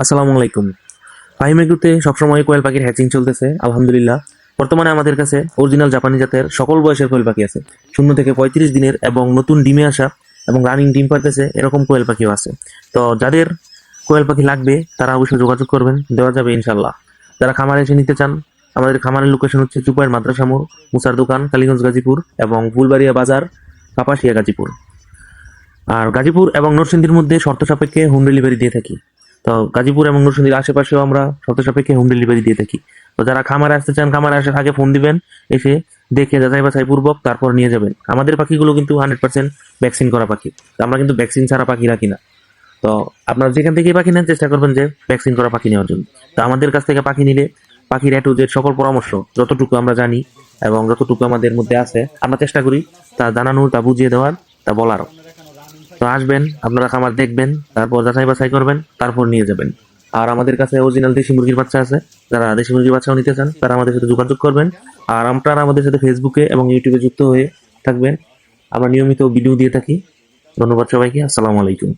আসসালামু আলাইকুম। ফাহিম এগ্রুতে সবসময় কোয়েল পাখির হ্যাচিং চলতেছে, আলহামদুলিল্লাহ। বর্তমানে আমাদের কাছে অরিজিনাল জাপানি জাতের সকল বয়সের কোয়েল পাখি আছে। শূন্য থেকে পঁয়ত্রিশ দিনের এবং নতুন ডিমে আসা এবং রানিং ডিম পারতেছে এরকম কোয়েল পাখিও আছে। তো যাদের কোয়েল পাখি লাগবে, তারা অবশ্যই যোগাযোগ করবেন, দেওয়া যাবে ইনশাল্লাহ যারা খামারে এসে নিতে চান, আমাদের খামারের লোকেশন হচ্ছে চুপাইয়ের মাদ্রাসা মোড়, মুসার দোকান, কালীগঞ্জ গাজীপুর এবং ফুলবাড়িয়া বাজার, কাপাসিয়া গাজীপুর। আর গাজীপুর এবং নরসিংদীর মধ্যে শর্ত সাপেক্ষে হোম ডেলিভারি দিয়ে থাকি। তো গাজীপুর এবং নরসিংদীর আশেপাশেও আমরা শর্ত সাপেক্ষে হোম ডেলিভারি দিয়ে থাকি। তো যারা খামারে আসতে চান, খামারে আসার আগে ফোন দিবেন, এসে দেখে যাচাই বাছাই পূর্বক তারপর নিয়ে যাবেন। আমাদের পাখিগুলো কিন্তু হান্ড্রেড পার্সেন্ট ভ্যাকসিন করা পাখি। তো আমরা কিন্তু ভ্যাকসিন ছাড়া পাখি রাখি না। তো আপনারা যেখান থেকে পাখি নেন, চেষ্টা করবেন যে ভ্যাকসিন করা পাখি নেওয়ার জন্য। তো আমাদের কাছ থেকে পাখি নিলে পাখির টু সকল পরামর্শ, যতটুকু আমরা জানি এবং যতটুকু আমাদের মধ্যে আছে, আমরা চেষ্টা করি তা জানানোর, তা বুঝিয়ে দেওয়ার, তা বলার তো আসবেন, আপনারা খামার দেখবেন, তারপর যাচাই বাছাই করবেন, তারপর নিয়ে যাবেন। আর আমাদের কাছে অরিজিনাল দেশি মুরগির বাচ্চা আছে, যারা দেশি মুরগির বাচ্চাও নিতে চান, তারা আমাদের সাথে যোগাযোগ করবেন। আর আপনারা আমাদের সাথে ফেসবুকে এবং ইউটিউবে যুক্ত হয়ে থাকবেন। আমরা নিয়মিত ভিডিও দিয়ে থাকি। ধন্যবাদ সবাইকে, আসসালামু আলাইকুম।